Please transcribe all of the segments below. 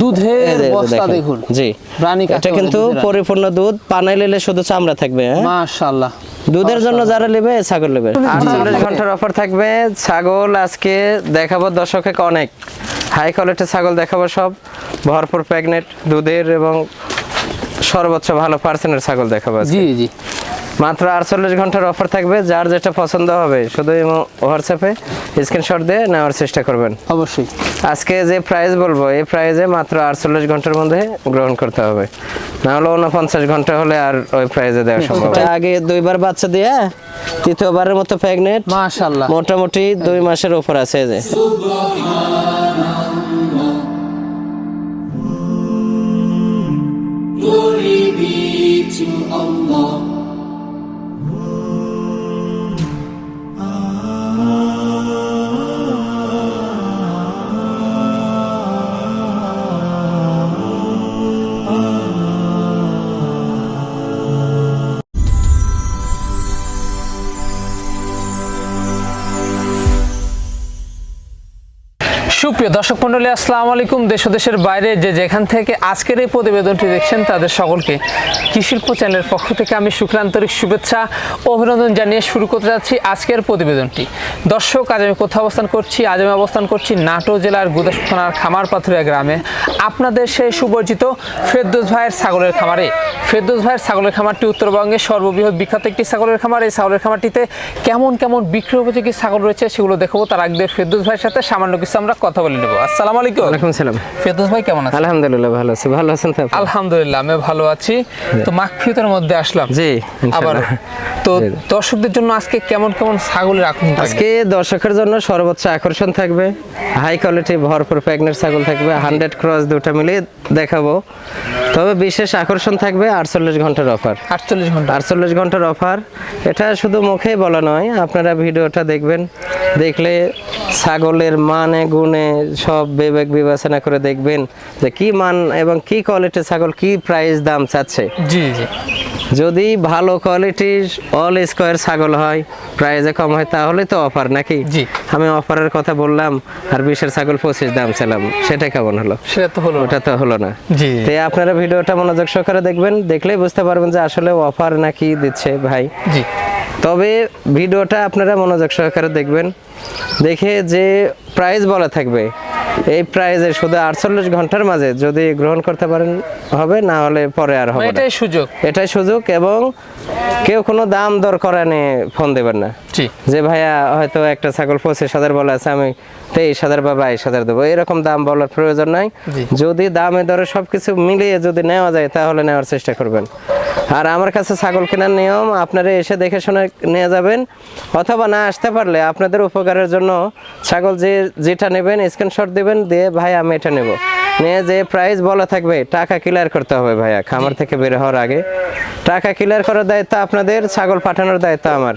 দুধের বস্তা দেখুন। জি। রানী এটা কিন্তু পরিপূর্ণ দুধ। পানাই নিলে শুধু চামড়া থাকবে হ্যাঁ? মাশাআল্লাহ। দুধের জন্য যারা নেবে ছাগল নেবে। আটচল্লিশ ঘণ্টার অফার থাকবে। ছাগল আজকে দেখাবো দর্শকে অনেক। হাই কোয়ালিটির ছাগল দেখাবো সব। ভরপুর প্রেগনেন্ট দুধের এবং সর্বোচ্চ ভালো পার্সেন্টের ছাগল দেখাবো জি জি। মাত্র আটচল্লিশ ঘণ্টার অফার থাকবে যার যেটা পছন্দ হবে শুধু হোয়াটসঅ্যাপে স্ক্রিনশট দিয়ে নেওয়ার চেষ্টা করবেন। অবশ্যই। আজকে যে প্রাইস বলব এই প্রাইজে মাত্র আটচল্লিশ ঘণ্টার মধ্যে গ্রহণ করতে হবে। না হলে উনপঞ্চাশ ঘণ্টা হলে আর ওই প্রাইজে দেওয়া সম্ভব না। আগে দুইবার বাচ্চা দিয়ে তৃতীয়বারের মতো প্রেগনেন্ট মাশাআল্লাহ। মোটামুটি দুই মাসের উপর আছে যে। To Allah. সুপ্রিয় দর্শক মন্ডলী, আসসালামু আলাইকুম। দেশ দেশের বাইরে যে যেখান থেকে আজকের এই প্রতিবেদনটি দেখছেন, তাদের সকলকে কৃষিল্প চ্যানেলের পক্ষ থেকে আমি শুক্লান্তরিক শুভেচ্ছা অভিনন্দন জানিয়ে শুরু করতে যাচ্ছি আজকের প্রতিবেদনটি। দর্শক, আজ আমি কোথাও অবস্থান করছি? আজ আমি অবস্থান করছি নাটোর জেলার গুদাস থানার খামার পাথুরিয়া গ্রামে। আপনাদের সেই সুপরিচিত ফেরদৌস ভাইয়ের ছাগলের খামারে। ফেরদৌস ভাইয়ের ছাগলের খামারটি উত্তরবঙ্গের সর্ববৃহৎ বিখ্যাত একটি ছাগলের খামার। এই ছাগলের খামারটিতে কেমন কেমন বিক্রি উপযোগী ছাগল রয়েছে, সেগুলো দেখব। তার আগে ফেরদোস ভাইয়ের সাথে সামান্য কিছু আমরা কথা বলে নেব। আসসালামু আলাইকুম। ওয়ালাইকুম সালাম। ফেরদৌস ভাই কেমন আছেন? আলহামদুলিল্লাহ ভালো আছি। ভালো আছেন তো? আলহামদুলিল্লাহ আমি ভালো আছি। তো মাগফিরতের মধ্যে আসলাম। জি আবার তো দর্শকদের জন্য আজকে কেমন কেমন ছাগলের আকর্ষণ আজকে দর্শকের জন্য সর্বোচ্চ আকর্ষণ থাকবে। হাই কোয়ালিটি ভরপুর প্রেগনেন্ট ছাগল থাকবে। হান্ড্রেড ক্রস দুটো মিলিয়ে দেখাবো। তবে বিশেষ আকর্ষণ থাকবে আটচল্লিশ ঘণ্টার অফার আটচল্লিশ ঘণ্টা। আটচল্লিশ ঘণ্টার অফার এটা শুধু মুখেই বলা নয় আপনারা ভিডিওটা দেখবেন দেখলে ছাগলের মানে গুণে সব বিবেক বিবেচনা করে দেখবেন যে কি মান এবং কি কোয়ালিটির ছাগল কি প্রাইস দাম চাচ্ছে। জি জি। যদি ভালো কোয়ালিটির অল স্কোয়ার ছাগল হয় প্রাইসে কম হয় তাহলে তো অফার নাকি? জি। আমি অফারের কথা বললাম আর বিশের ছাগল পঁচিশ দাম ছিলাম সেটা কেমন হলো? সেটা তো হলো ওটা তো হলো না। জি। তো আপনারা ভিডিওটা মনোযোগ সহকারে দেখবেন দেখলেই বুঝতে পারবেন যে আসলে অফার নাকি দিচ্ছে ভাই। জি। তবে ভিডিওটা আপনারা মনোযোগ সহকারে দেখবেন। দেখে যে প্রাইস বলা থাকবে এই প্রাইজে শুধু আটচল্লিশ ঘণ্টার মাঝে যদি গ্রহণ করতে পারেন হবে না হলে পরে আর হবে এটাই সুযোগ। এটাই সুযোগ এবং কেউ কোনো দাম দর করা নিয়ে ফোন দেবেন না। যে ভাইয়া হয়তো একটা ছাগল পঁচিশ হাজার বলা আছে আমি তেইশ হাজার বা বাইশ হাজার দেবো। এরকম দাম বলার প্রয়োজন নাই। যদি দামে দরে সবকিছু মিলিয়ে যদি নেওয়া যায় তাহলে নেওয়ার চেষ্টা করবেন। আর আমার কাছে ছাগল কেনার নিয়ম আপনারা এসে দেখে শুনে নিয়ে যাবেন। অথবা না আসতে পারলে আপনাদের উপকারের জন্য ছাগল যে যেটা নেবেন স্ক্রিনশট দিবেন দিয়ে ভাই আমি এটা নেব। নিয়ে যে প্রাইস বলা থাকবে টাকা ক্লিয়ার করতে হবে ভাইয়া। খামার থেকে বের হওয়ার আগে। টাকা ক্লিয়ার করার দায়িত্ব আপনাদের ছাগল পাঠানোর দায়িত্ব আমার।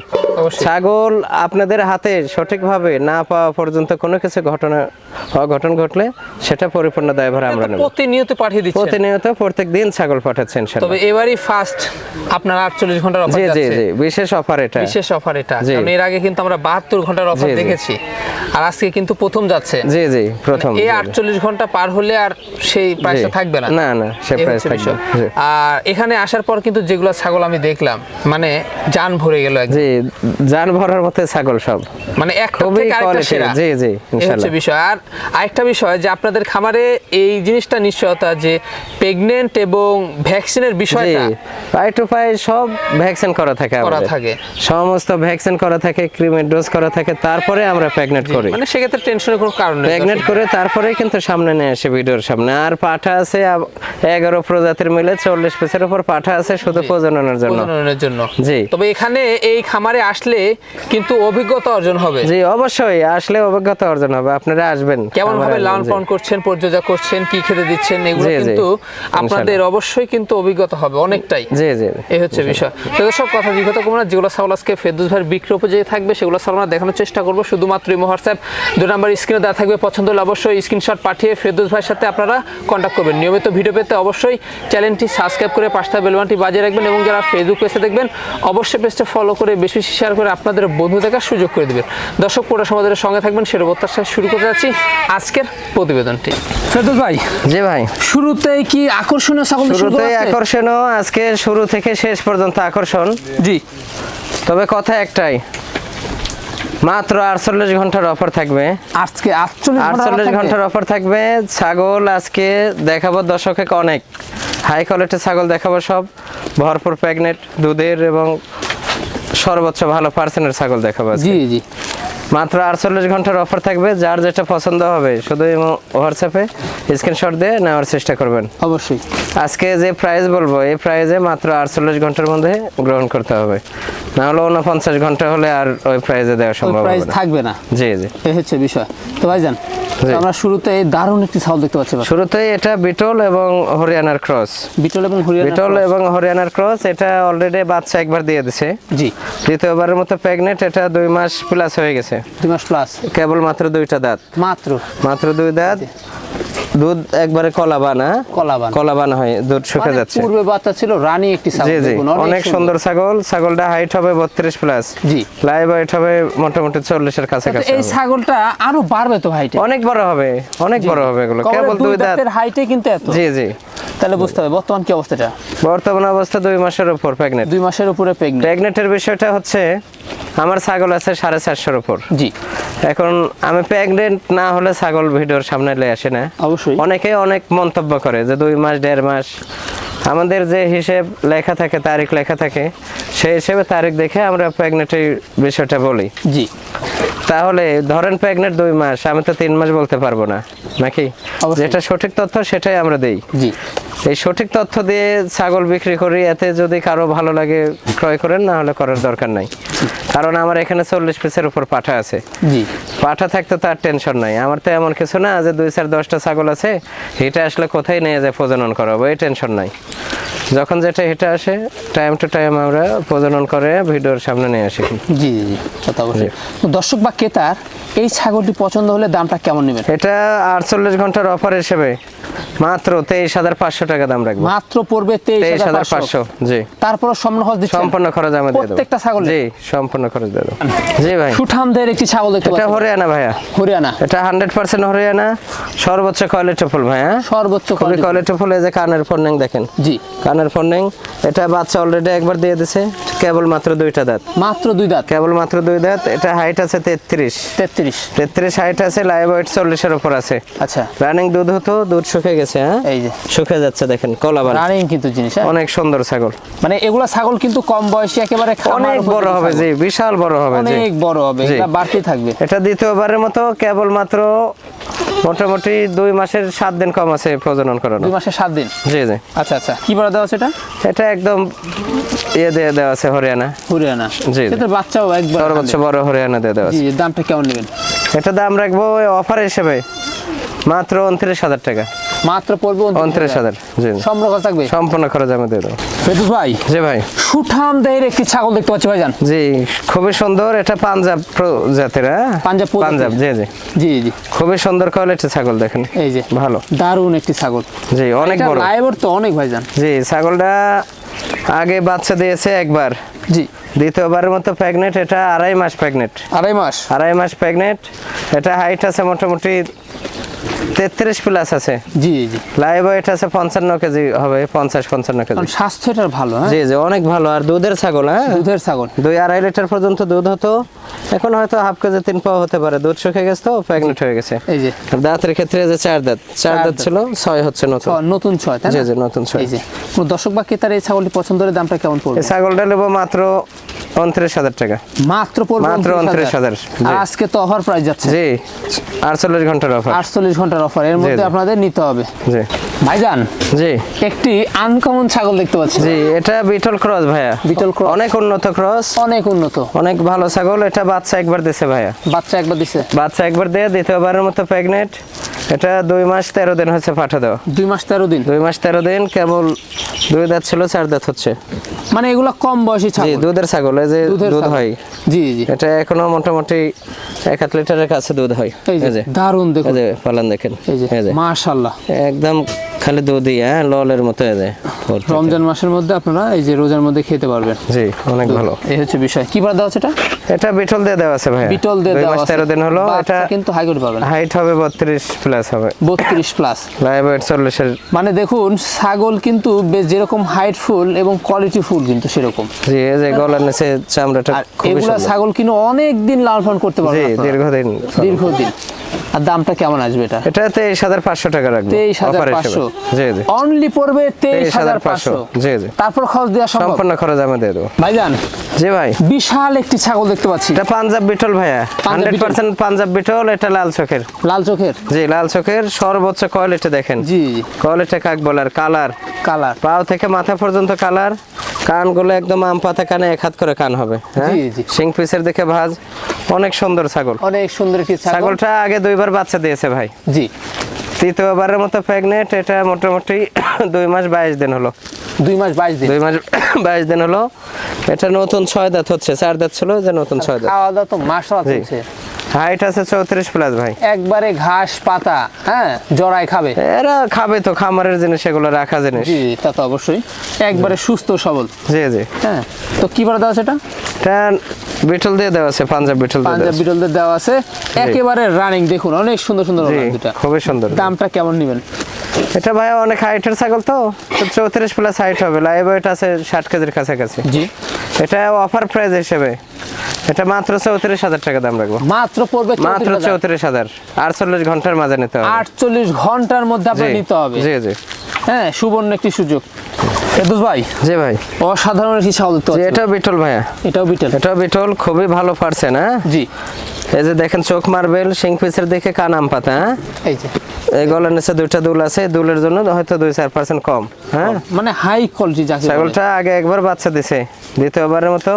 ছাগল আপনাদের হাতে সঠিকভাবে না পাওয়া পর্যন্ত কোনো কিছু ঘটনা অঘটন ঘটলে সেটা পরিপূর্ণ দায়ভার আমরা নেব। প্রতিনিয়ত পাঠিয়ে দিচ্ছেন। প্রতিনিয়ত প্রত্যেক দিন ছাগল পাঠাচ্ছেন তবে এবারই ফার্স্ট আপনার আটচল্লিশ ঘণ্টার অফার জি জি জি বিশেষ অফার এটা। বিশেষ অফার এটা। কারণ এর আগে কিন্তু আমরা বাহাত্তর ঘণ্টার অফার। দেখেছি। আর আজকে কিন্তু প্রথম যাচ্ছে। জি জি প্রথম। এই আটচল্লিশ ঘণ্টা পার হলে আর সেই প্রাইসটা থাকবে না। না না সে এই প্রাইস থাকবে আর এখানে আসার পর কিন্তু যেগুলো ছাগল আমি দেখলাম মানে জান ভরে গেল জি যান ভরার মতো ছাগল সব। মানে খুবই থেকে আরেকটা সেরা। জি, জি, ইনশাআল্লাহ। বিষয়। আর আরেকটা বিষয় যে আপনাদের খামারে এই জিনিসটা নিশ্চয়তা যে প্রেগনেন্ট এবং ভ্যাকসিনের বিষয়টা পাই টু পাই সব ভ্যাকসিন করা থাকে করা থাকে। সমস্ত ভ্যাকসিন করা থাকে ক্রিমের ডোজ করা থাকে তারপরে আমরা প্রেগনেন্ট করি। মানে সেক্ষেত্রে টেনশনের কোনো কারণ নেই। প্রেগনেন্ট করে তারপরে কিন্তু সামনে নিয়ে আসে ভিডিওর সামনে। আর পাঠা আছে এগারো প্রজাতির মিলে চল্লিশ পিসের উপর পাঠা আছে শুধু প্রজননের জন্য। প্রজননের জন্য। জি। তবে এখানে এই খামারে আসলে কিন্তু অভিজ্ঞতা অর্জন হবে। জি অবশ্যই আসলে অভিজ্ঞতা অর্জন হবে। আপনারা আসবেন কেমন ভাবে লালন পালন করছেন পরিচর্যা করছেন কি খেতে দিচ্ছেন এগুলো। কিন্তু আপনাদের অবশ্যই কিন্তু অভিজ্ঞতা হবে অনেকটাই। জি জি। এই হচ্ছে বিষয়। তো সব কথা বিগত কমনা যেগুলো ছাগল আজকে ফেরদুস ভাইয়ের বিক্রি উপযোগী থাকবে সেগুলো ছাগল আমরা দেখানোর চেষ্টা করব। শুধুমাত্র ইমো হোয়াটসঅ্যাপ দু নাম্বার স্ক্রিনে দেওয়া থাকবে পছন্দ হলে অবশ্যই স্ক্রিনশট পাঠিয়ে ফেরদুস ভাইয়ের সাথে আপনারা কন্ট্যাক্ট করবেন। নিয়মিত ভিডিও পেতে অবশ্যই চ্যানেলটি সাবস্ক্রাইব করে পাঁচটা বেলবানটি বাজিয়ে রাখবেন এবং যারা ফেসবুক পেজে দেখবেন অবশ্যই পেজটা ফলো করে বেশি বেশি শেয়ার করে আপনাদের বন্ধু দেখার সুযোগ করে দেবেন। দর্শক পুরো সমাজের সঙ্গে থাকবেন সেটা প্রত্যাশা শুরু করতে যাচ্ছি আজকের প্রতিবেদনটি। ফেরদৌস ভাই জি ভাই। শুরুতেই কি আকর্ষণীয় ছাগল শুরু শুরুতেই করা আকর্ষণও আজকে শুরু থেকে শেষ পর্যন্ত আকর্ষণ। জি। তবে কথা একটাই মাত্র আটচল্লিশ ঘণ্টার অফার থাকবে। আজকে আটচল্লিশ ঘণ্টার অফার থাকবে? ছাগল আজকে দেখাবো দর্শকে অনেক। হাই কোয়ালিটির ছাগল দেখাবো সব। ভরপুর প্যাগনেট দুধের এবং সর্বোচ্চ ভালো পার্সেন্টের ছাগল দেখাবো জি জি। মাত্র আটচল্লিশ ঘণ্টার অফার থাকবে যার যেটা পছন্দ হবে শুধু হোয়াটসঅ্যাপে স্ক্রিনশট দিয়ে নেওয়ার চেষ্টা করবেন। অবশ্যই। আজকে যে প্রাইস বলব এই প্রাইজে মাত্র আটচল্লিশ ঘণ্টার মধ্যে গ্রহণ করতে হবে। না হলে উনপঞ্চাশ ঘণ্টা হলে আর ওই প্রাইজে দেওয়া সম্ভব প্রাইস থাকবে না। জি জি। এই হচ্ছে বিষয়। তো ভাইজান। আমরা শুরুতে দারুণ একটি ছাগল দেখতে পাচ্ছি ভাই। শুরুতেই এটা বিটল এবং হরিয়ানার ক্রস। বিটল এবং হরিয়ানা বিটল এবং হরিয়ানার ক্রস এটা অলরেডি বাচ্চা একবার দিয়ে দিছে। জি। দ্বিতীয়বারের মতো প্রেগনেন্ট এটা দুই মাস প্লাস হয়ে গেছে। দুই মাস প্লাস কেবল মাত্র দুইটা দাঁত? মাত্র। মাত্র দুই দাঁত? দুধ একবারে কলা বানা কলাবান কলা বানা। হয় দুধ শুকে যাচ্ছে। পূর্বে বাচ্চা ছিল রানী একটি ছাগল জি অনেক সুন্দর। ছাগল। ছাগলটা হাইট হবে বত্রিশ প্লাস জি। লাইভ হাইট হবে মোটামুটি চল্লিশের কাছাকাছি এই ছাগলটা আরও বাড়বে তো হাইটে অনেক বড় হবে অনেক বড় হবে এগুলো। কেবল দুই দাঁত। হাইটে কিন্তু এত। জি জি। তাহলে বুঝতে হবে বর্তমান কি অবস্থাটা বর্তমান অবস্থা দুই মাসের উপর প্রেগনেন্ট দুই মাসের উপরে প্রেগনেন্ট প্রেগনেন্টের বিষয়টা হচ্ছে আমার ছাগল আছে সাড়ে চারশোর উপর। জি। এখন আমি প্রেগনেন্ট না হলে ছাগল ভিডিওর সামনে লে আসে না। অবশ্যই। অনেকে অনেক মন্তব্য করে যে দুই মাস দেড় মাস। আমাদের যে হিসেব লেখা থাকে তারিখ লেখা থাকে সেই হিসেবে তারিখ দেখে আমরা প্রেগনেন্টের বিষয়টা বলি। জি। তাহলে ধরেন প্রেগনেন্ট দুই মাস আমি তো তিন মাস বলতে পারব না নাকি? যেটা সঠিক তথ্য সেটাই আমরা দেই। জি। এই সঠিক তথ্য দিয়ে ছাগল বিক্রি করি এতে যদি কারও ভালো লাগে ক্রয় করেন না হলে করার দরকার নাই। কারণ আমার এখানে চল্লিশ পিসের উপর পাঠা আছে। জি। পাঠা থাকতে তার টেনশন নাই। আমার তো এমন কিছু না যে দুই চার দশটা ছাগল আছে এটা আসলে কোথায় নিয়ে যায় প্রজনন করাবো এই টেনশন নাই। যখন যেটা এটা আসে টাইম টু টাইম আমরা প্রজনন করে ভিডিওর সামনে নিয়ে আসি। জি জি কথা অবশ্যই। দর্শক বা ক্রেতার এই ছাগলটি পছন্দ হলে দামটা কেমন নেবেন? এটা আটচল্লিশ ঘণ্টার অফার হিসেবে। মাত্র তেইশ হাজার পাঁচশো টাকা দাম রাখব। মাত্র পড়বে তেইশ হাজার পাঁচশো। জি। তারপর সম্পূর্ণ খরচ সম্পূর্ণ খরচ আমি দিয়ে দেবো। প্রত্যেকটা ছাগলে? জি সম্পূর্ণ খরচ দিয়ে দেবো। জি ভাই। সুঠামদের একটি ছাগল দেখতে এটা হরিয়ানা ভাইয়া। হরিয়ানা। এটা হান্ড্রেড পার্সেন্ট হরিয়ানা। সর্বোচ্চ কোয়ালিটি ফুল ভাইয়া সর্বোচ্চ খুবই কোয়ালিটি ফুল। এই যে কানের ফোনিং দেখেন। জি। কানের ফোনিং এটা বাচ্চা অলরেডি একবার দিয়ে দিছে। কেবল মাত্র দুইটা দাঁত। মাত্র দুই দাঁত। কেবল মাত্র দুই দাঁত। এটা হাইট আছে তেত্রিশ। তেত্রিশ। তেত্রিশ হাইট আছে লাইভ ওয়েট চল্লিশের উপর আছে। আচ্ছা। রানিং দুধ হতো দুধ শুকে গেছে হ্যাঁ? এই যে। শুকে যাচ্ছে দেখেন কলাবান রানিং কিন্তু জিনিস হ্যাঁ? অনেক সুন্দর ছাগল। মানে এগুলা ছাগল কিন্তু কম বয়সী একেবারে অনেক বড় হবে। জি বিশাল বড় হবে অনেক বড় হবে জি। এটা বাড়তি থাকবে। এটা দ্বিতীয়বারের মতো কেবল মাত্র মোটামুটি দুই মাসের সাত দিন কম আছে প্রজনন করানো। দুই মাসে সাত দিন? জি জি। আচ্ছা আচ্ছা। কি বলা দেওয়া আছে এটা? এটা একদম ইয়ে দিয়ে দেওয়া আছে হরিয়ানা। হরিয়ানা। জি। এটা বাচ্চাও একবার। বড় হরিয়ানা দিয়ে দেওয়া আছে। জি জি, দামটা কেমন নেবেন? এটা দাম রাখব অফার হিসেবে। মাত্র উনত্রিশ হাজার টাকা। মাত্র পড়বে উনত্রিশ হাজার। জি সম্পর্ক থাকবে? সম্পূর্ণ খরচ আমি দিয়ে দেবো। ফেরদৌস ভাই জি ভাই। সুঠাম দেহের একটি ছাগল দেখতে পাচ্ছি ভাইজান। জি খুবই সুন্দর। এটা পাঞ্জাব প্রজাতির হ্যাঁ? পাঞ্জাব পাঞ্জাব জি জি। জি জি। খুবই সুন্দর কোয়ালিটি ছাগল দেখেন। এই যে ভালো। দারুণ একটি ছাগল। জি অনেক বড়। তো অনেক ভাইজান। জি ছাগলটা আগে বাচ্চা দিয়েছে একবার। জি। দ্বিতীয়বারের মতো প্রেগনেন্ট এটা আড়াই মাস প্রেগনেন্ট আড়াই মাস? আড়াই মাস প্রেগনেন্ট এটা হাইট আছে মোটামুটি তেত্রিশ প্লাস আছে। জি জি। লাইভ ওয়েট আছে পঞ্চান্ন কেজি হবে পঞ্চাশ পঞ্চান্ন কেজি। কারণ স্বাস্থ্যটা ভালো হ্যাঁ? জি জি অনেক ভালো। আর দুধের ছাগল হ্যাঁ? দুধের ছাগল। দুই আড়াই লিটার পর্যন্ত দুধ হতো। এখন হয়তো হাফ কেজি তিন পাও হতে পারে। দুধ শুকে গেছে তো প্রেগনেন্ট হয়ে গেছে। এই যে। আর দাঁতের ক্ষেত্রে যে চার দাঁত। চার দাঁত। ছিল ছয় হচ্ছে নতুন। নতুন ছয় তাই জি জি নতুন ছয়। এই যে। দর্শক বা ক্রেতার এই ছাগলটি পছন্দ হলে দামটা কেমন পড়বে? এই ছাগলটা নেব মাত্র উনত্রিশ হাজার টাকা। মাত্র মাত্র 29,000 29,000 আর জি। আজকে তো অফার প্রাইস যাচ্ছে। জি আটচল্লিশ ঘণ্টার অফার আটচল্লিশ ঘণ্টার অফার এর মধ্যে আপনাদের নিতে হবে। জি। ভাইজান জি। একটি আনকমন ছাগল দেখতে পাচ্ছি। জি এটা বিটল ক্রস ভাইয়া। বিটল ক্রস। অনেক উন্নত ক্রস। অনেক উন্নত। অনেক ভালো ছাগল এটা বাচ্চা একবার দিছে ভাইয়া। বাচ্চা একবার দিছে। বাচ্চা একবার দিয়ে দ্বিতীয়বারের মতো প্রেগনেন্ট এটা দুই মাস তেরো দিন হচ্ছে পাঠা দেওয়া। দুই মাস তেরো দিন। দুই মাস তেরো দিন কেবল দুই দাঁত ছিল চার দাঁত হচ্ছে। মানে এগুলো কম বয়সী জি ছাগল। দুধের ছাগল এই যে দুধ হয়। জি জি। এটা এখনও মোটামুটি এক হাত লিটারের কাছে দুধ হয়। এই যে দারুণ দেখুন। এই যে পালান দেখেন। এই যে। মাশাআল্লাহ। একদম খালি দুধই হ্যাঁ ললের মতো রমজান মাসের মধ্যে আপনারা এই যে রোজার মধ্যে খেতে পারবেন। জি অনেক ভালো। এই হচ্ছে বিষয়। কি বার দেওয়া এটা? এটা বিটল দিয়ে দেওয়া আছে ভাই বিটল দিয়ে দেওয়া আছে। তেরো দিন হলো এটা কিন্তু হাই করে পাবেন। হাইট হবে বত্রিশ প্লাস হবে। বত্রিশ প্লাস লাইভ ওয়েট চল্লিশের। মানে দেখুন ছাগল কিন্তু বেশ যেরকম হাইট ফুল এবং কোয়ালিটি ফুল কিন্তু সেরকম। জি এই যে গলার নিচে চামড়াটা খুবই এগুলা ছাগল কিন্তু অনেক দিন লালন করতে জি পারবেন আপনারা। দীর্ঘদিন। দীর্ঘদিন। আর দামটা কেমন আসবে এটা? এটা তেইশ হাজার পাঁচশো টাকা রাখব তেইশ হাজার পাঁচশো। জি জি। অনলি পড়বে তেইশ হাজার পাঁচশো। জি জি। তারপর খরচ দেওয়া সম্পূর্ণ খরচ আমি দিয়ে দেবো। ভাইজান জি ভাই। বিশাল একটি ছাগল দেখতে পাচ্ছি। এটা পাঞ্জাব বিটল ভাইয়া। হান্ড্রেড পার্সেন্ট পাঞ্জাব বিটল এটা লাল চোখের। লাল চোখের? জি লাল চোখের। সর্বোচ্চ কোয়ালিটি দেখেন। জি। কোয়ালিটি কাক বলার? কালার। কালার। পাও থেকে মাথা পর্যন্ত কালার। কানগুলো একদম আম পাতা কানে এক হাত করে কান হবে হ্যাঁ? জি, জি। সিং পিসের দেখে ভাজ। অনেক সুন্দর ছাগল। অনেক সুন্দর ছাগলটা আগে দুইবার বাচ্চা দিয়েছে ভাই। জি। তৃতীয়বারের মতো প্রেগনেন্ট এটা মোটামুটি দুই মাস বাইশ দিন হলো। দুই মাস বাইশ দিন। দুই মাস বাইশ দিন হলো। এটা নতুন ছয় দাঁত হচ্ছে চার দাঁত ছিল যে নতুন ছয় দাঁত। খাওয়া দাওয়া তো মাস জি। চলছে। হাইট আছে চৌত্রিশ প্লাস ভাই। একবারে ঘাস পাতা হ্যাঁ খাবে। এরা খাবে তো খামারের জিনিস এগুলো রাখা জিনিস। জি তা তো অবশ্যই। একবারে সুস্থ সবল। জি জি। হ্যাঁ তো কি আছে এটা? এটা বিটল দিয়ে দেওয়া আছে পাঞ্জাব বিটল দিয়ে পাঞ্জাব দেওয়া আছে। দেওয়া আছে। একেবারে রানিং দেখুন অনেক সুন্দর সুন্দর ওলান খুবই সুন্দর। দামটা কেমন নেবেন? এটা ভাই অনেক হাইটের ছাগল তো চৌত্রিশ প্লাস হাইট হবে। লাইভ ওয়েট আছে ষাট কেজির কাছাকাছি। জি। এটা অফার প্রাইস হিসেবে। এটা মাত্র চৌত্রিশ হাজার টাকা দাম রাখব। মাত্র পড়বে মাত্র চৌত্রিশ হাজার। আটচল্লিশ ঘণ্টার মাঝে নিতে হবে। আটচল্লিশ ঘণ্টার মধ্যে আপনার নিতে হবে। জি জি। হ্যাঁ সুবর্ণ একটি সুযোগ। ভাই জি ভাই। অসাধারণ একটি ছাগল দেখতে এটা বিটল ভাইয়া। এটাও বিটেল। এটা বিটল খুবই ভালো পারছে না জি। এই যে দেখেন চোখ মার্বেল সিং পিসের দেখে কানাম পাতা হ্যাঁ? এই যে। এই গলার নিচে দুইটা দুল আছে দুলের জন্য হয়তো দুই চার পার্সেন্ট কম হ্যাঁ? মানে হাই কোয়ালিটি ছাগলটা আগে একবার বাচ্চা দিছে দ্বিতীয়বারের মতো।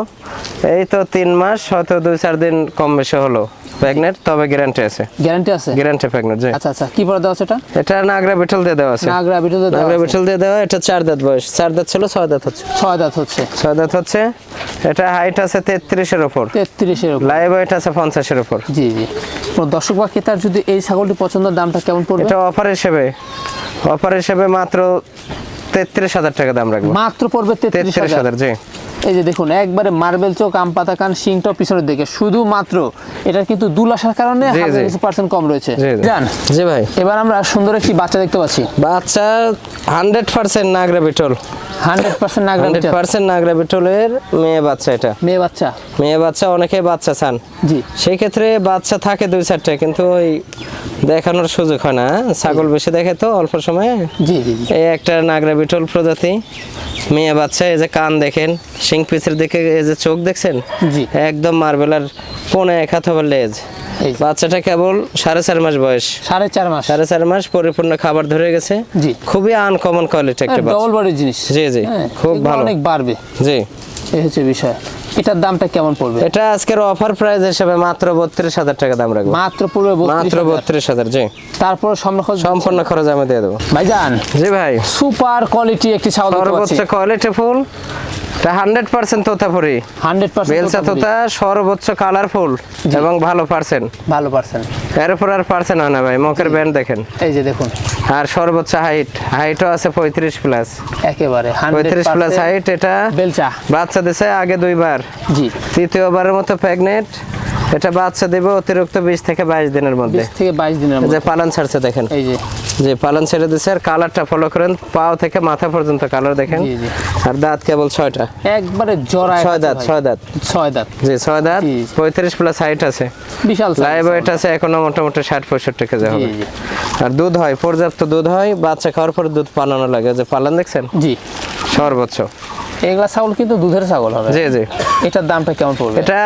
এই তো তিন মাস হয়তো দুই চার দিন কম বেশি হলো। প্রেগনেন্ট তবে গ্যারান্টি আছে। গ্যারান্টি আছে? গ্যারান্টি প্রেগনেন্ট জি। আচ্ছা আচ্ছা কি পরে দেওয়া আছে এটা? এটা নাগরা বিটল দিয়ে দেওয়া আছে। নাগরা বিটল নাগরা বিটল দিয়ে দেওয়া এটা চার দাঁত বয়স। চার দাঁত ছিল ছয় দাঁত হচ্ছে। ছয় দাঁত হচ্ছে। ছয় দাঁত হচ্ছে। এটা হাইট আছে তেত্রিশের ওপর তেত্রিশের উপর। লাইভ ওয়েট আছে পঞ্চাশের ওপর জি জি। কোনো দর্শক বা ক্রেতার যদি এই ছাগলটি পছন্দ দামটা কেমন পড়বে? এটা অফার হিসেবে। অফার হিসেবে মাত্র তেত্রিশ হাজার টাকা দাম রাখব। মাত্র পড়বে তেত্রিশ হাজার জি। এই যে দেখুন একবারে মার্বেল চোখ আম পাতা কান শিংটাও পিছনের দিকে। শুধুমাত্র এটা কিন্তু দুল আসার কারণে হাজার কিছু পার্সেন্ট কম রয়েছে। জান জি ভাই। এবার আমরা সুন্দর একটি বাচ্চা দেখতে পাচ্ছি। বাচ্চা hundred percent Nagra Beetal. Hundred percent Nagra hundred percent Nagra বিটলের মেয়ে বাচ্চা এটা। মেয়ে বাচ্চা। মেয়ে বাচ্চা অনেকে বাচ্চা চান। জি। সেই ক্ষেত্রে বাচ্চা থাকে দুই চারটে কিন্তু ওই দেখানোর সুযোগ হয় না হ্যাঁ? ছাগল বেশি দেখে তো অল্প সময়ে। জি। এই একটা নাগরা বিটল প্রজাতি। মেয়ে বাচ্চা এই যে কান দেখেন সিং পিসের দিকে এই যে চোখ দেখছেন? জি। একদম মার্বেলার পোনে এক হাত হবার লেজ। বাচ্চাটা কেবল সাড়ে চার মাস বয়স। সাড়ে চার মাস। সাড়ে চার মাস পরিপূর্ণ খাবার ধরে গেছে। জি। খুবই আনকমন কোয়ালিটি একটা ডবল বডির জিনিস। জি, জি, হ্যাঁ, খুব ভালো। অনেক বাড়বে। জি। এই হচ্ছে বিষয়। এটার দামটা কেমন পড়বে? এটা আজকের অফার প্রাইস হিসেবে মাত্র বত্রিশ হাজার টাকা দাম রাখব। মাত্র পুরো মাত্র 32,000 বত্রিশ হাজার জি। তারপর সম্পূর্ণ খরচ আমি দিয়ে দেবো। ভাইজান জি ভাই। সুপার কোয়ালিটি একটি সর্বোচ্চ quality full hundred percent Totapuri. Hundred বেলচা তোতা সর্বোচ্চ কালারফুল এবং ভালো পার্সেন্ট ভালো পার্সেন্ট এর উপর আর পার্সেন্ট হয় না ভাই মুখের ব্যান্ড দেখেন। এই যে দেখুন। আর সর্বোচ্চ হাইট হাইটও আছে পঁয়ত্রিশ প্লাস একেবারে পঁয়ত্রিশ প্লাস হাইট এটা বেলচা। বাচ্চা দিছে আগে দুইবার। জি। তৃতীয়বারের মতো প্রেগনেন্ট এটা বাচ্চা দেবে অতিরিক্ত বিশ থেকে বাইশ দিনের মধ্যে। থেকে দিনের যে পালন ছাড়ছে দেখেন। এই যে। যে পালন ছেড়ে দিছে আর কালারটা ফলো করেন পাও থেকে মাথা পর্যন্ত কালার দেখেন। আর দাঁত কেবল ছয়টা। একবারে জড়ায় ছয় দাঁত ছয় দাঁত। ছয় দাঁত। জি ছয় দাঁত জি। পঁয়ত্রিশ প্লাস হাইট আছে। বিশাল লাইভ ওয়েট আছে এখনও মোটামুটি ষাট পঁয়ষট্টি কেজি হবে। আর দুধ হয় পর্যাপ্ত দুধ হয় বাচ্চা খাওয়ার পর দুধ পালানো লাগে। যে পালন দেখছেন? জি। সর্বোচ্চ। এগুলা ছাগল কিন্তু দুধের ছাগল হবে। জি জি। এটার দামটা কেমন পড়বে? এটা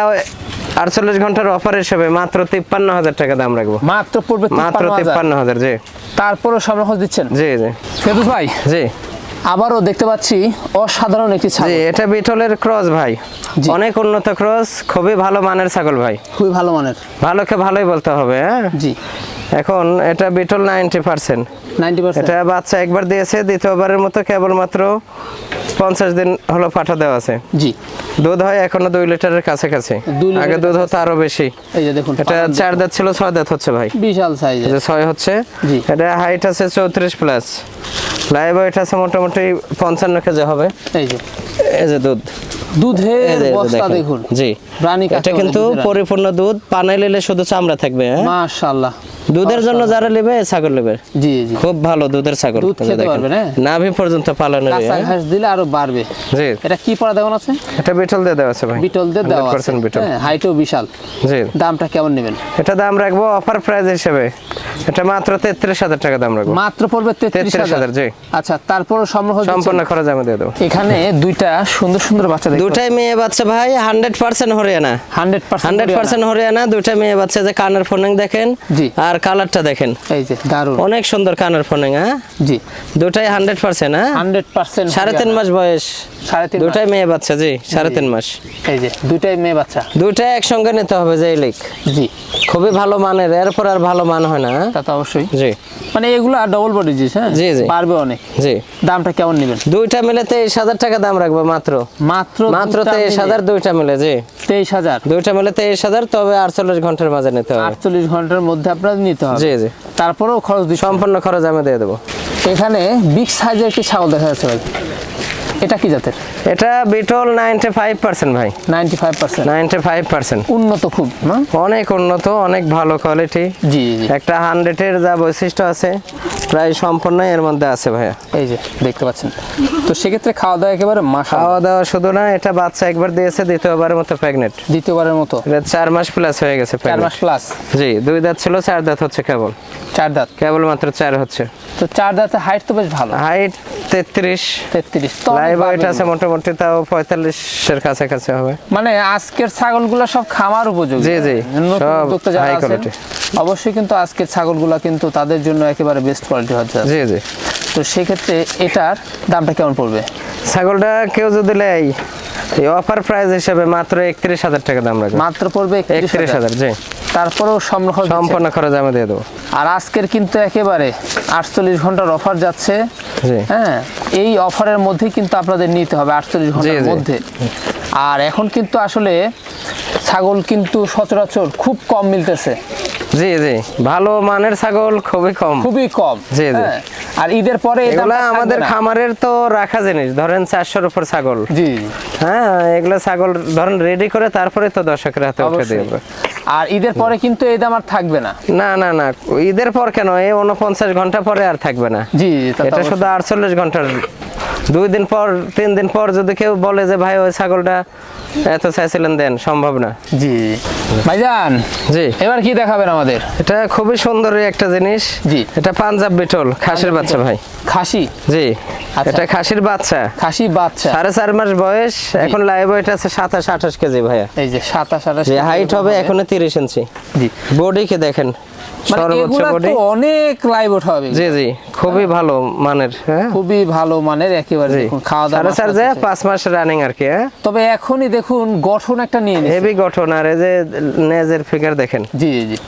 আটচল্লিশ ঘণ্টার অফার হিসেবে মাত্র তিপ্পান্ন হাজার টাকা দাম রাখব। মাত্র পড়বে মাত্র তিপ্পান্ন তিপ্পান্ন হাজার জি। তারপরও খোঁজ দিচ্ছেন? জি জি। ফেরুজ ভাই জি। আবারও দেখতে পাচ্ছি অসাধারণ একটি জি ছাগল এটা বিটলের ক্রস ভাই। অনেক উন্নত ক্রস খুবই ভালো মানের ছাগল ভাই। খুবই ভালো মানের। ভালোকে ভালোই বলতে হবে হ্যাঁ? জি। এখন এটা বিটল নাইনটি পার্সেন্ট এটা বাচ্চা একবার দিয়েছে দ্বিতীয়বারের মতো কেবলমাত্র পঞ্চাশ দিন হলো পাঠা দেওয়া আছে। জি। দুধ হয় এখনও দুই লিটারের কাছাকাছি। দুই লিটারের আগে দুধ হতো আরও বেশি। এই যে দেখুন এটা চার দাঁত ছিল ছয় দাঁত হচ্ছে ভাই। বিশাল সাইজের যে ছয় হচ্ছে। জি। এটা হাইট আছে চৌত্রিশ প্লাস লাইভ ওয়েট আছে মোটামুটি পঞ্চান্ন কেজি হবে। এই যে। এই যে দুধ। দুধের বস্তা দেখুন। জি। রানী এটা কিন্তু পরিপূর্ণ দুধ। পানাই নিলে শুধু চামড়া থাকবে হ্যাঁ? মাশাআল্লাহ। দুধের জন্য যারা নেবে ছাগল নেবে। জি জি। খুব ভালো দুধের ছাগল দুধ খেতে পারবে না? নাভি পর্যন্ত পালনের কাঁচা ঘাস দিলে আরও বাড়বে। জি। এটা কি পড়া দেওয়া আছে? এটা বিটল দিয়ে দেওয়া আছে ভাই। বিটল দিয়ে দেওয়া আছে। 100% বিটল। হ্যাঁ হাইটও বিশাল। জি। দামটা কেমন নেবেন? এটা দাম রাখব অফার প্রাইস হিসেবে। এটা মাত্র তেত্রিশ হাজার টাকা দাম রাখব। মাত্র পড়বে 33,000 জি। আচ্ছা তারপর সম্ভব সম্পূর্ণ খরচ আমি দিয়ে দেবো। এখানে দুইটা সুন্দর সুন্দর বাচ্চা দেখতে দুটাই মেয়ে বাচ্চা ভাই hundred percent Haryana. Hundred percent hundred percent Haryana দুইটা মেয়ে বাচ্চা যে কানের ফোনিং দেখেন। জি। আর কালারটা দেখেন। এই যে দারুণ অনেক সুন্দর কানের ফোনিং হ্যাঁ? জি। দুটাই হান্ড্রেড পার্সেন্ট হ্যাঁ? হান্ড্রেড পার্সেন্ট সাড়ে তিন মাস বয়স। সাড়ে তিন দুটাই মেয়ে বাচ্চা জি সাড়ে তিন মাস। এই যে দুইটাই মেয়ে বাচ্চা। দুটাই একসঙ্গে নিতে হবে যে লিক জি। খুবই ভালো মানের এরপর আর ভালো মান হয় না হ্যাঁ? তা তো অবশ্যই। জি। মানে এগুলো আর ডবল বডি জিনিস হ্যাঁ? জি, জি। পারবে অনেক। জি। দামটা কেমন নেবেন? দুইটা মিলে তেইশ হাজার টাকা দাম রাখব মাত্র। মাত্র মাত্র তেইশ হাজার দুইটা মিলে জি। তেইশ হাজার। দুইটা মিলে তেইশ হাজার তবে আটচল্লিশ ঘণ্টার মাঝে নিতে হবে। আটচল্লিশ ঘণ্টার মধ্যে আপনার নিতে হবে। জি জি। তারপরেও খরচ সম্পূর্ণ খরচ আমি দিয়ে দেবো। এখানে বিগ সাইজের একটি ছাগল দেখা যাচ্ছে ভাই। এটা কি জাতের? এটা বিটল নাইনটি ফাইভ পার্সেন্ট ভাই। Ninety five percent. Ninety five percent. উন্নত খুব না? অনেক উন্নত অনেক ভালো কোয়ালিটি জি জি একটা হান্ড্রেডের যা বৈশিষ্ট্য আছে প্রায় সম্পূর্ণ এর মধ্যে আছে ভাইয়া। এই যে দেখতে পাচ্ছেন। তো সেক্ষেত্রে খাওয়া দাওয়া একেবারে মাসা খাওয়া দাওয়া শুধু না এটা বাচ্চা একবার দিয়েছে দ্বিতীয়বারের মতো প্রেগনেন্ট দ্বিতীয়বারের মতো? এটা চার মাস প্লাস হয়ে গেছে চার pregnant। মাস প্লাস জি দুই দাঁত ছিল চার দাঁত হচ্ছে কেবল। চার দাঁত? কেবল মাত্র চার হচ্ছে। তো চার দাঁতের হাইট তো বেশ ভালো। হাইট তেত্রিশ। তেত্রিশ। তো লাইভ আছে মোটামুটি তাও পঁয়তাল্লিশের কাছাকাছি হবে। মানে আজকের ছাগলগুলো সব খামার উপযোগী। জি, জি, সব উদ্যোক্তা যারা আছেন, অবশ্যই কিন্তু আজকের ছাগলগুলো কিন্তু তাদের জন্য একেবারে বেস্ট কোয়ালিটি হচ্ছে। জি জি। তো সেক্ষেত্রে এটার দামটা কেমন পড়বে? ছাগলটা কেউ যদি নেয় এই অফার প্রাইস হিসেবে মাত্র একত্রিশ হাজার টাকা দাম রাখবে। মাত্র পড়বে একত্রিশ একত্রিশ হাজার জি। তারপরেও সম্পূর্ণ খরচ আমি দিয়ে দেবো। আর আজকের কিন্তু একেবারে আটচল্লিশ ঘণ্টার অফার যাচ্ছে। জি। হ্যাঁ এই অফারের মধ্যেই কিন্তু আপনাদের নিতে হবে আটচল্লিশ ঘণ্টার মধ্যে। আর এখন কিন্তু আসলে ছাগল কিন্তু সচরাচর খুব কম মিলতেছে। জি জি। ভালো মানের ছাগল খুবই কম। খুবই কম। জি, জি। হ্যাঁ। আর ঈদের পরে এগুলা আমাদের। খামারের তো রাখা জিনিস। ধরেন চারশোর উপর ছাগল। জি। হ্যাঁ এগুলো ছাগল ধরেন রেডি করে তারপরে তো দর্শকের হাতে উঠে অবশ্যই। আর ঈদের পরে কিন্তু এই দাম আর থাকবে না। না না না। ঈদের পর কেন? এই উনপঞ্চাশ ঘণ্টা পরে আর থাকবে না। জি এটা শুধু আটচল্লিশ ঘণ্টার দুই দিন পর তিন দিন পর যদি কেউ বলে যে ভাই ওই ছাগলটা এত চাইছিলেন দেন সম্ভব না। জি। ভাইজান জি। এবার কি দেখাবেন আমাদের? এটা খুবই সুন্দর একটা জিনিস। জি। এটা পাঞ্জাব বিটল খাসির বাচ্চা ভাই। খাসি? জি। আচ্ছা। এটা খাসির বাচ্চা। খাসি বাচ্চা। সাড়ে চার মাস বয়স এখন লাইভ ওয়েট আছে সাতাশ আঠাশ কেজি ভাইয়া। এই যে সাতাশ আঠাশ হাইট হবে এখনও তিরিশ ইঞ্চি। জি। বডি কে দেখেন। সর্বোচ্চ বডি অনেক লাইভ হবে। জি জি খুবই ভালো মানের হ্যাঁ? খুবই ভালো মানের একেবারে খাওয়া দাওয়া সাড়ে চার যে পাঁচ মাস রানিং আর কি হ্যাঁ? তবে এখনই দেখুন গঠন একটা নিয়ে হেভি গঠন আর এই যে নেজের ফিগার দেখেন। জি জি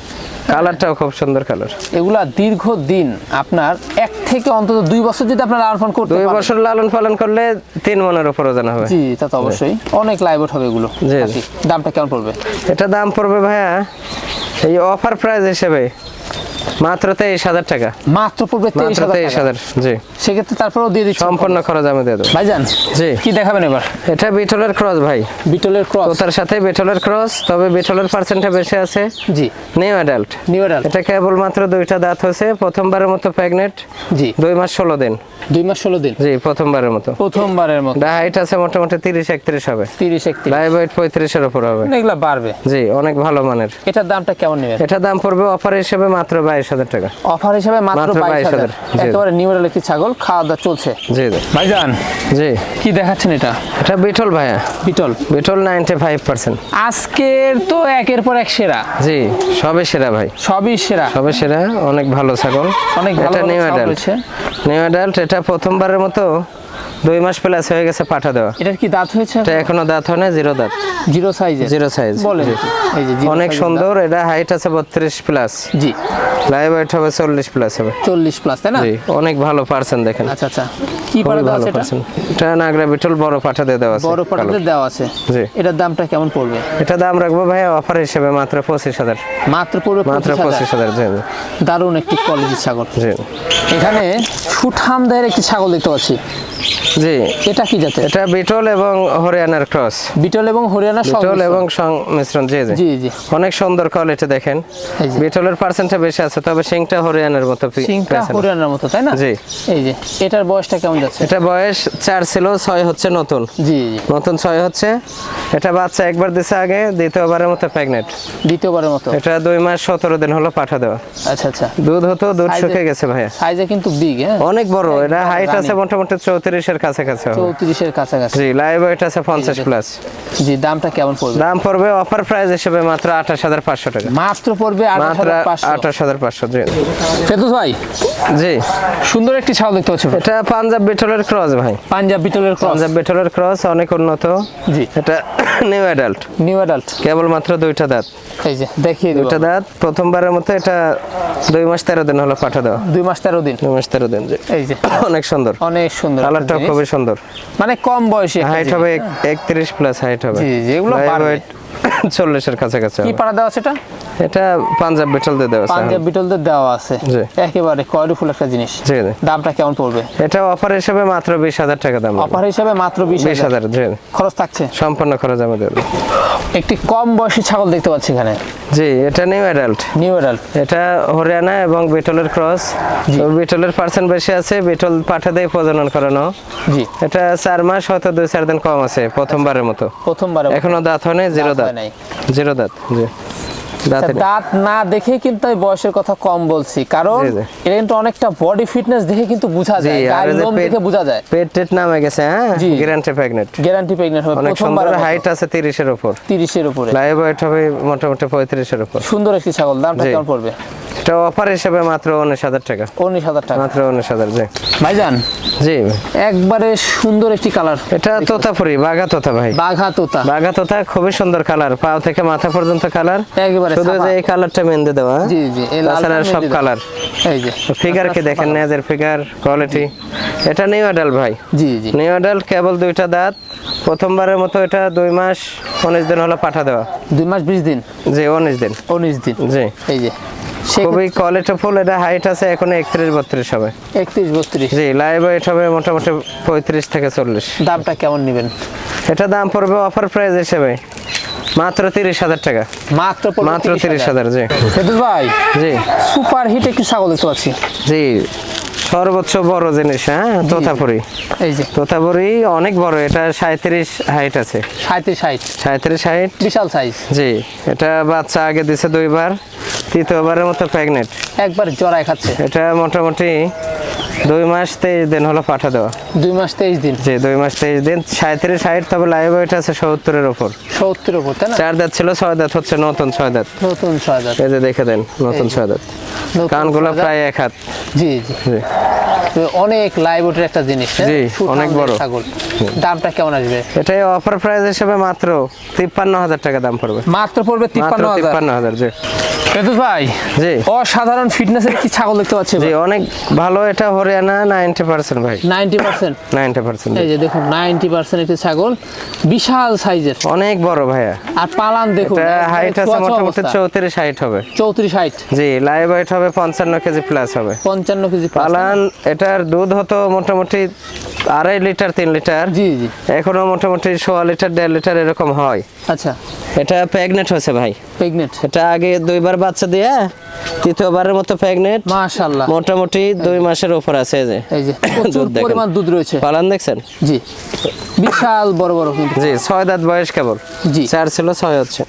কালারটাও খুব সুন্দর কালার এগুলা দীর্ঘ দিন আপনার এক থেকে অন্তত দুই বছর যদি আপনার লালন পালন করতে দুই বছর লালন পালন করলে তিন মনের উপর ওজন হবে। জি তা তো অবশ্যই। অনেক লাইভ হবে এগুলো। জি, জি। দামটা কেমন পড়বে? এটা দাম পড়বে ভাইয়া এই অফার প্রাইস হিসেবে। মাত্র তেইশ হাজার টাকা। মাত্র পড়বে তেইশ হাজার জি। সেক্ষেত্রে তারপরেও দিয়ে দিচ্ছি। সম্পূর্ণ খরচ আমি দিয়ে দেবো। ভাইজান জি। কি দেখাবেন এবার? এটা বিটলের ক্রস ভাই। বিটলের ক্রস। তোতার সাথে বিটলের ক্রস তবে বিটলের পার্সেন্টটা বেশি আছে। জি। নিউ অ্যাডাল্ট নিউ এডাল এটা কেবল মাত্র দুইটা দাঁত হয়েছে প্রথমবারের মতো প্রেগনেন্ট জি। দুই মাস ষোলো দিন। দুই মাস ষোলো দিন। জি প্রথমবারের মতো। প্রথমবারের মতো। হাইট আছে মোটামুটি তিরিশ একত্রিশ হবে। তিরিশ একত্রিশ। লাইভ ওয়েট পঁয়ত্রিশের উপর হবে। এগুলা বাড়বে। জি অনেক ভালো মানের। এটার দামটা কেমন নেবেন? এটা দাম পড়বে অফার হিসেবে মাত্র বাইশ হাজার টাকা। অফার হিসেবে মাত্র বাইশ হাজার। 22,000 একেবারে নিউ এডাল একটি ছাগল? খাওয়া দাওয়া চলছে। জি জি। ভাইজান জি। কি দেখাচ্ছেন এটা? এটা বিটল ভাইয়া। Beetal. Beetal ninety five percent. আজকের তো একের পর এক সেরা। জি সবে সেরা ভাই। সবই সেরা। সবে সেরা অনেক ভালো ছাগল। অনেক ভালো এটা নিউ অ্যাডাল্ট নিউ অ্যাডাল্ট এটা প্রথমবারের মতো দুই মাস প্লাস হয়ে গেছে পাঠা দেওয়া। এটার কি দাঁত হয়েছে এটা এখনও? দাঁত হয় না জিরো দাঁত। জিরো সাইজের জিরো সাইজ। কি? এই যে অনেক সুন্দর এটা হাইট আছে বত্রিশ প্লাস জি। লাইভ ওয়েট হবে চল্লিশ প্লাস হবে। চল্লিশ প্লাস তাই না? জি অনেক ভালো পার্সেন্ট দেখেন। আচ্ছা আচ্ছা। কি পাড়া দেওয়া আছে এটা? নাগরা বিটল বড় পাঠা দিয়ে দেওয়া আছে বড় পাটাতে কালো। দেওয়া আছে। জি। এটার দামটা কেমন পড়বে? এটা দাম রাখব ভাই অফার হিসেবে মাত্র পঁচিশ হাজার। মাত্র পড়বে মাত্র পঁচিশ পঁচিশ হাজার হাজার জি। দারুণ একটি কোয়ালিটির ছাগল। জি। এখানে সুঠাম দেহের একটি ছাগল দেখতে পাচ্ছি। জি। এটা কি জাতের? এটা বিটল এবং হরিয়ানার ক্রস। বিটল এবং হরিয়ানা বিটল এবং সংমিশ্রণ জি জি। জি জি। অনেক সুন্দর কোয়ালিটি দেখেন। বিটলের পার্সেন্টটা বেশি আছে তবে সিংটা হরিয়ানার মতো সিংটা হরিয়ানার মতো তাই না? জি। এই যে এটার বয়সটা কেমন যাচ্ছে? এটা বয়স চার ছিল ছয় হচ্ছে নতুন। জি নতুন ছয় হচ্ছে। এটা বাচ্চা একবার দিছে আগে দ্বিতীয়বারের মতো প্রেগনেন্ট দ্বিতীয়বারের মতো? এটা দুই মাস সতেরো দিন হলো পাঠা দেওয়া। আচ্ছা আচ্ছা। দুধ হতো দুধ শুকিয়ে গেছে ভাইয়া। সাইজে কিন্তু বিগ হ্যাঁ? অনেক বড় এটা হাইট আছে। মোটামুটি চৌত্রিশের কাছাকাছি হবে। চৌত্রিশের কাছাকাছি। জি লাইভ ওয়েট আছে পঞ্চাশ প্লাস জি দামটা কেমন পড়বে? দাম পড়বে অফার প্রাইস হিসেবে মাত্র আঠাশ হাজার পাঁচশো টাকা। মাত্র পড়বে আঠাশ মাত্র হাজার পাঁচশো। আঠাশ হাজার পাঁচশো জি। ফেদুস ভাই জি। সুন্দর একটি ছাগল দেখতে পাচ্ছি এটা পাঞ্জাব বিটলের ক্রস ভাই। পাঞ্জাব বিটলের ক্রস পাঞ্জাব বিটলের ক্রস অনেক উন্নত। জি। এটা নিউ অ্যাডাল্ট নিউ অ্যাডাল্ট কেবলমাত্র দুইটা দাঁত। এই যে দেখিয়ে দুইটা দাঁত। প্রথমবারের মতো এটা দুই মাস তেরো দিন হলো পাঠা দেওয়া। দুই মাস তেরো দিন। দুই মাস তেরো দিন জি। এই যে। অনেক সুন্দর। অনেক সুন্দর একটা কালারটাও খুবই সুন্দর। মানে কম বয়সে হাইট হবে একত্রিশ প্লাস হাইট হবে। জি, জি, এগুলো চল্লিশের কাছাকাছি কি পাড়া দেওয়া আছে এটা? এটা পাঞ্জাব বিটল দিয়ে দেওয়া আছে পাঞ্জাব বিটলদের দেওয়া আছে। জি। একেবারে একটা জিনিস। জি দামটা কেমন পড়বে? এটা অফার হিসেবে মাত্র বিশ হাজার টাকা দাম অফার হিসাবে মাত্র বিশ হাজার। হাজার জি। খরচ থাকছে? সম্পূর্ণ খরচ আমাদের একটি কম বয়সী ছাগল দেখতে পাচ্ছি এখানে। জি এটা নিউ অ্যাডাল্ট নিউ অ্যাডাল্ট এটা হরিয়ানা এবং বিটলের ক্রস বিটলের পার্সেন্ট বেশি আছে বিটল পাঠা দিয়ে প্রজনন করানো। জি। এটা চার মাস হয়তো দুই চার দিন কম আছে প্রথমবারের মতো। প্রথমবার এখনও দাঁত হয়নি জিরো দাঁত। দাঁত হয় নাই। জিরো দাঁত জি দাঁতে দাঁত না দেখে কিন্তু আমি বয়সের কথা কম বলছি কারণ। এটা কিন্তু অনেকটা বডি ফিটনেস দেখে কিন্তু বোঝা যায় গায়ের লোম দেখে বোঝা যায়। পেট টেট নামে গেছে হ্যাঁ? গ্যারান্টি প্রেগনেন্ট গ্যারান্টি প্রেগনেন্ট হবে অনেক সুন্দর প্রথমবার হাইট আছে তিরিশের উপর। তিরিশের উপরে। লাইভ ওয়েট হবে মোটামুটি পঁয়ত্রিশের উপর। সুন্দর একটি ছাগল দামটা। কেমন পড়বে? এটা অফার হিসেবে মাত্র উনিশ হাজার টাকা। উনিশ হাজার টাকা। মাত্র উনিশ হাজার জি। ভাইজান জি। একবারে সুন্দর একটি কালার এটা তোতাপুরি বাঘা তোতা ভাই। বাঘা তোতা। বাঘা তোতা খুবই সুন্দর কালার পা থেকে মাথা পর্যন্ত কালার একেবারে শুধু যে এই কালারটা মেন্দে দেওয়া জি জি এই লালটা সব কালার এই যে ফিগার কি দেখেন নেজের ফিগার কোয়ালিটি এটা নিউ অ্যাডাল্ট ভাই। জি জি। নিউ অ্যাডাল্ট কেবল দুইটা দাঁত। প্রথমবারের মতো এটা দুই মাস উনিশ দিন হলো পাঠা দেওয়া। দুই মাস বিশ দিন? জি উনিশ দিন। উনিশ দিন। জি। এই যে সে খুবই কোয়ালিটি ফুল এটা হাইট আছে এখন একত্রিশ বত্রিশ হবে। একত্রিশ বত্রিশ। জি লাইভ ওয়েট হবে মোটামুটি পঁয়ত্রিশ থেকে চল্লিশ। দামটা কেমন নেবেন? এটা দাম পড়বে অফার প্রাইস হিসেবে। মাত্র তিরিশ হাজার টাকা। মাত্র মাত্র তিরিশ হাজার। জি। ভাই জি। সুপার হিট একটি ছাগল দেখতে পাচ্ছি। জি। সর্বোচ্চ বড় জিনিস হ্যাঁ? তোতাপুরি। এই যে। তোতাপুরি অনেক বড় এটা সাঁত্রিশ হাইট আছে। সাঁত্রিশ হাইট সাঁত্রিশ হাইট বিশাল সাইজ জি এটা বাচ্চা আগে দিছে দুইবার তৃতীয়বারের মতো প্রেগনেন্ট একবার জড়ায় খাচ্ছে। এটা মোটামুটি দুই মাস তেইশ দিন হলো পাঠা দেওয়া। দুই মাস তেইশ দিন। জি দুই মাস তেইশ দিন। সাঁত্রিশ হাইট তবে লাইভ ওয়েট আছে সত্তরের ওপর সত্তর উপর তাই না? চার দাঁত ছিল ছয় দাঁত হচ্ছে নতুন ছয় দাঁত। নতুন ছয় হাজার এই যে দেখে দেন নতুন ছয় দাঁত। কানগুলো প্রায় এক হাত। জি। জি। অনেক লাইভ ওটের একটা জিনিস হ্যাঁ? জি, অনেক বড়। ছাগল। দামটা কেমন আসবে? এটাই অফার প্রাইস হিসেবে মাত্র তিপ্পান্ন হাজার টাকা দাম পড়বে। মাত্র পড়বে মাত্র তিপ্পান্ন হাজার। তিপ্পান্ন হাজার জি। ফেদুস ভাই জি। অসাধারণ ফিটনেসের একটি ছাগল দেখতে পাচ্ছি জি অনেক ভালো এটা হরিয়ানা নাইনটি পার্সেন্ট ভাই। নাইনটি পার্সেন্ট নাইনটি পার্সেন্ট এই যে দেখুন নাইনটি পার্সেন্ট একটি ছাগল বিশাল সাইজের অনেক বড় ভাইয়া। আর পালান দেখুন এটা হাইট আছে মোটামুটি চৌত্রিশ হাইট হবে। চৌত্রিশ হাইট জি লাইভ হাইট হবে পঞ্চান্ন কেজি প্লাস হবে। পঞ্চান্ন কেজি পালান এটার দুধ হতো মোটামুটি আড়াই লিটার তিন লিটার জি জি। এখনও মোটামুটি সোয়া লিটার দেড় লিটার এরকম হয়। আচ্ছা। এটা প্রেগনেন্ট হয়েছে ভাই। প্রেগনেন্ট এটা আগে দুইবার বাচ্চা দিয়ে তৃতীয়বারের মতো প্রেগনেন্ট মাশাআল্লাহ। মোটামুটি দুই মাসের উপর আছে এই যে। এই যে প্রচুর পরিমাণ দুধ রয়েছে। পালান দেখছেন? জি। বিশাল বড় বড় কিন্তু। জি ছয় দাঁত বয়স কেবল। জি। চার ছিল ছয় হচ্ছে।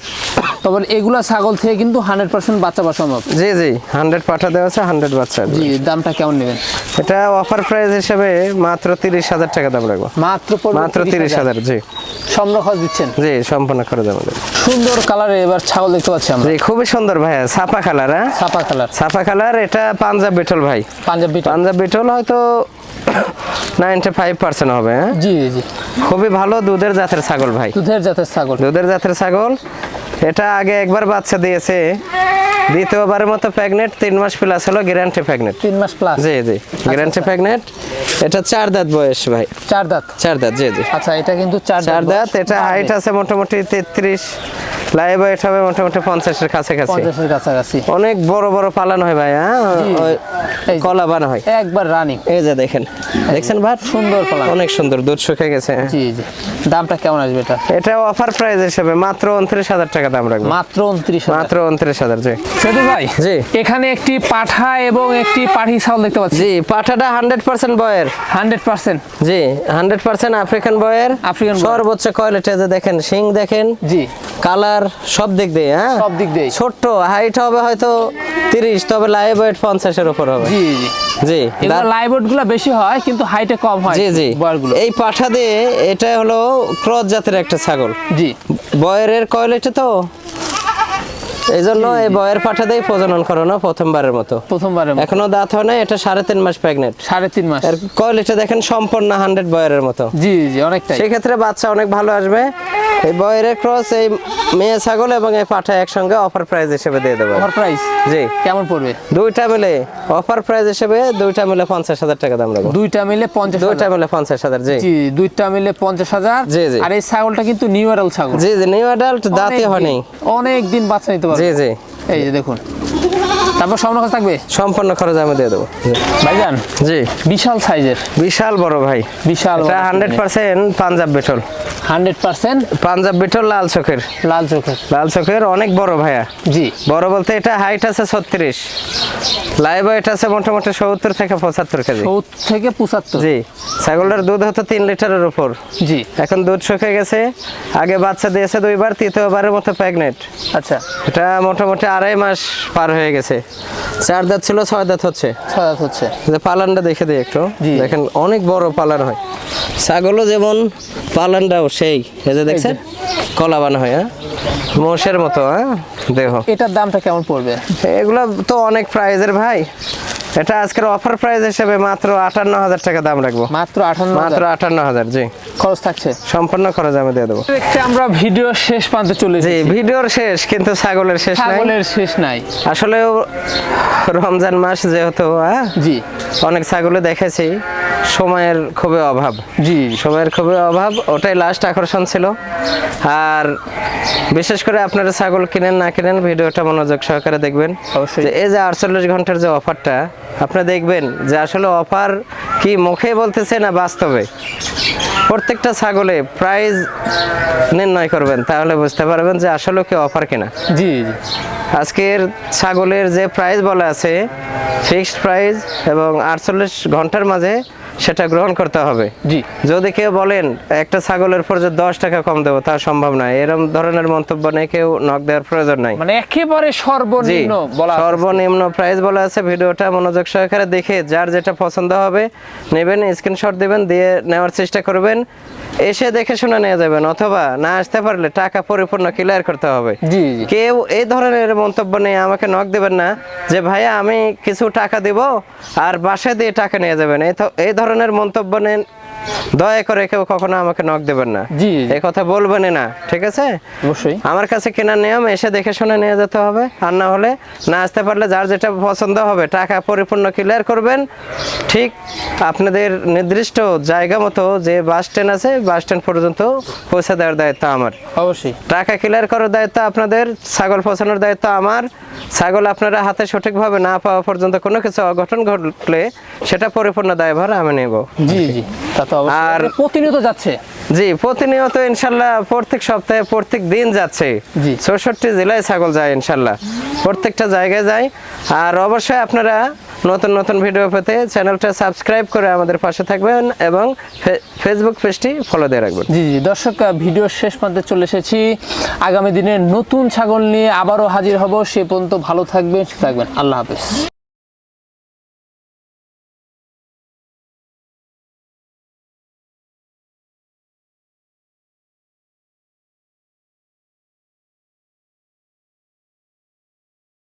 তবে এগুলা ছাগল থেকে কিন্তু হান্ড্রেড পার্সেন্ট বাচ্চা পাওয়া সম্ভব। জি জি হান্ড্রেড পাঠা দেওয়া আছে হান্ড্রেড বাচ্চা জি দামটা কেমন নেবেন? এটা অফার প্রাইস হিসেবে মাত্র তিরিশ হাজার টাকা দাম রাখব। মাত্র মাত্র তিরিশ হাজার। জি। সম্র খরচ দিচ্ছেন। জি সম্পূর্ণ করে দেবো সুন্দর কালারে এবার ছাগল দেখতে পাচ্ছি আমরা। জি খুবই সুন্দর ভাইয়া সাপা কালার হ্যাঁ? ছাপা কালার। সাপা কালার এটা পাঞ্জাব বিটল ভাই। পাঞ্জাব বিটা পাঞ্জাব বিটল হয়তো নাইনটি ফাইভ পার্সেন্ট হবে হ্যাঁ? জি জি খুবই ভালো দুধের জাতের ছাগল ভাই। দুধের জাতের ছাগল। দুধের জাতের ছাগল। এটা আগে একবার বাচ্চা দিয়েছে। দ্বিতীয়বারের মতো প্রেগনেন্ট তিন মাস প্লাস হলো গ্যারান্টি প্রেগনেন্ট তিন মাস প্লাস জি জি গ্যারান্টি প্রেগনেন্ট এটা চার দাঁত বয়স ভাই। চার দাঁত। চার দাঁত জি জি। আচ্ছা এটা কিন্তু চার চার দাঁত এটা হাইট আছে মোটামুটি তেত্রিশ। লাইভ ওয়েট হবে মোটামুটি পঞ্চাশের কাছাকাছি। পঞ্চাশের কাছাকাছি। অনেক বড় বড় পালান হয় ভাই হ্যাঁ। কলা বানা হয়। একবার রানিং এই যে দেখেন দেখছেন ভাই? সুন্দর পালান অনেক সুন্দর দুধ শুকে গেছে। জি জি। দামটা কেমন আসবে এটা? এটা অফার প্রাইস হিসেবে মাত্র উনত্রিশ হাজার টাকা দাম রাখব। মাত্র উনত্রিশ মাত্র উনত্রিশ হাজার জি। সেতু ভাই জি। এখানে একটি পাঠা এবং একটি পাঠি ছাগল দেখতে পাচ্ছি। জি পাঠাটা hundred percent Boer hundred percent. জি hundred percent African Boer African. সর্বোচ্চ কোয়ালিটি যে দেখেন শিং দেখেন। জি। কালার সব দিক দিয়ে হ্যাঁ? সব দিক দিয়ে ছোট্ট হাইট হবে হয়তো তিরিশ তবে লাইভ ওয়েট পঞ্চাশের উপর হবে। জি জি। জি এগুলো দাঁত- লাইভগুলো বেশি হয় কিন্তু হাইটে কম হয় জি জি। বয়ারগুলো এই পাঠা দিয়ে এটা হলো ক্রস জাতের একটা ছাগল। জি। বয়ের কোয়ালিটি তো? এই জন্য এই বয়ের পাঠা দিয়ে প্রজনন করানো প্রথমবারের মতো। প্রথমবারের মতো। এখনও দাঁত হয় না এটা সাড়ে তিন মাস প্রেগনেন্ট সাড়ে তিন মাস। এর কোয়ালিটি দেখেন সম্পূর্ণ হান্ড্রেড বয়ের মতো। জি জি অনেকটাই। সেক্ষেত্রে বাচ্চা অনেক ভালো আসবে। এই বয়ের ক্রস এই মেয়ে ছাগল এবং এই পাঠা একসঙ্গে অফার প্রাইস হিসেবে দিয়ে দেবো। ওভার প্রাইস জি। কেমন পড়বে? দুইটা মিলে অফার প্রাইস হিসেবে দুইটা মিলে পঞ্চাশ হাজার টাকা দাম রাখব দুইটা মিলে পঞ্চাশ দুইটা মিলে পঞ্চাশ হাজার জি। জি দুইটা মিলে পঞ্চাশ হাজার। জি, জি। আর এই ছাগলটা কিন্তু নিউ এরাল ছাগল। জি জি নিউ অ্যাডাল্ট অনেক হয়নি। অনেক দিন বাচ্চা নিতে পারবে। জি জি। এই যে দেখুন। তারপর স্বর্ণ খরচ থাকবে? সম্পূর্ণ খরচ আমি দিয়ে দেবো। ভাইজান? জি। বিশাল সাইজের। বিশাল বড় ভাই। বিশাল এটা hundred percent Punjab Beetal. Hundred percent Punjab Beetal লাল চোখের। লাল চোখের। লাল চোখের অনেক বড় ভাইয়া। জি। বড় বলতে এটা হাইট আছে ছত্রিশ। লাইভ ওয়েট আছে মোটামুটি সত্তর থেকে পঁচাত্তর কেজি। সত্তর থেকে পঁচাত্তর? জি। ছাগলটার দুধ হতো তিন লিটারের উপর। জি। এখন দুধ শুকে গেছে। আগে বাচ্চা দিয়েছে দুইবার তৃতীয়বারের মতো প্রেগনেন্ট আচ্ছা। এটা মোটামুটি আড়াই মাস পার হয়ে গেছে। চার দাঁত ছিল ছয় দাঁত হচ্ছে। ছয় দাঁত হচ্ছে। যে পালানটা দেখে দিই একটু। দেখেন অনেক বড় পালান হয়। ছাগলও যেমন পালানটাও সেই। এই যে দেখছেন? কলা বানা হয় হ্যাঁ? মোষের মতো হ্যাঁ? দেখো এটার দামটা কেমন পড়বে? এগুলো তো অনেক প্রাইজের ভাই। এটা আজকের অফার প্রাইস হিসেবে মাত্র আটান্ন হাজার টাকা দাম রাখব। মাত্র আঠান্ন মাত্র আটান্ন হাজার জি। খরচ থাকছে? সম্পূর্ণ খরচ আমি দিয়ে দেবো। দেখতে আমরা ভিডিও শেষ প্রান্তে চলে যাই ভিডিওর শেষ কিন্তু ছাগলের শেষ নাই। ছাগলের শেষ নাই। আসলে রমজান মাস যেহেতু হ্যাঁ? জি। অনেক ছাগলে দেখেছি সময়ের খুবই অভাব। জি। সময়ের খুবই অভাব ওটাই লাস্ট আকর্ষণ ছিল। আর বিশেষ করে আপনারা ছাগল কিনেন না কিনেন ভিডিওটা মনোযোগ সহকারে দেখবেন। অবশ্যই। এই যে আটচল্লিশ ঘণ্টার যে অফারটা আপনি দেখবেন যে আসলে অফার কি মুখে বলতেছে না বাস্তবে? প্রত্যেকটা ছাগলে প্রাইস নির্ণয় করবেন তাহলে বুঝতে পারবেন যে আসলে কি অফার কিনা। জি জি। আজকের ছাগলের যে প্রাইস বলা আছে ফিক্সড প্রাইস এবং আটচল্লিশ ঘণ্টার মাঝে সেটা গ্রহণ করতে হবে। জি। যদি কেউ বলেন একটা ছাগলের পর যে দশ টাকা কম দেবো তা সম্ভব নয়। এরকম ধরনের মন্তব্য নেই কেউ নক দেওয়ার প্রয়োজন নাই। মানে একেবারে সর্বনিম্ন বলা সর্বনিম্ন প্রাইস বলা আছে। ভিডিওটা মনোযোগ সহকারে দেখে যার যেটা পছন্দ হবে নেবেন স্ক্রিনশট দিবেন দিয়ে নেওয়ার চেষ্টা করবেন। এসে দেখে শুনে নিয়ে যাবেন অথবা না আসতে পারলে টাকা পরিপূর্ণ ক্লিয়ার করতে হবে। জি কেউ এই ধরনের মন্তব্য নিয়ে আমাকে নক দেবেন না যে ভাইয়া আমি কিছু টাকা দিব আর বাসায় দিয়ে টাকা নিয়ে যাবেন। এই তো- এই ধরনের মন্তব্য নেন। দয়া করে কেউ কখনো আমাকে নক দেবেন না। জি। এই কথা বলবেনই না ঠিক আছে? অবশ্যই। আমার কাছে কেনার নিয়ম এসে দেখে শুনে নিয়ে যেতে হবে। আর না হলে না আসতে পারলে যার যেটা পছন্দ হবে টাকা পরিপূর্ণ ক্লিয়ার করবেন। ঠিক আপনাদের নির্দিষ্ট জায়গা মতো যে বাস স্ট্যান্ড আছে বাস স্ট্যান্ড পর্যন্ত পৌঁছে দেওয়ার দায়িত্ব আমার। অবশ্যই। টাকা ক্লিয়ার করার দায়িত্ব আপনাদের ছাগল পৌঁছানোর দায়িত্ব আমার। ছাগল আপনারা হাতে সঠিকভাবে না পাওয়া পর্যন্ত কোনো কিছু অঘটন ঘটলে সেটা পরিপূর্ণ দায়ভার আমি নেব। জি জি। তা তো অবশ্যই। আর- প্রতিনিয়ত যাচ্ছে। জি প্রতিনিয়ত ইনশাল্লাহ প্রত্যেক সপ্তাহে প্রত্যেক দিন যাচ্ছে। জি। চৌষট্টি জেলায় ছাগল যায় ইনশাল্লাহ। প্রত্যেকটা জায়গায় যায়। আর অবশ্যই আপনারা নতুন নতুন ভিডিও পেতে চ্যানেলটা সাবস্ক্রাইব করে আমাদের পাশে থাকবেন এবং ফেসবুক পেজটি ফলো দিয়ে রাখবেন। জি জি। দর্শক ভিডিও শেষ প্রান্তে চলে এসেছি। আগামী দিনে নতুন ছাগল নিয়ে আবারও হাজির হব। সে পর্যন্ত ভালো থাকবেন থাকবেন। আল্লাহ হাফেজ।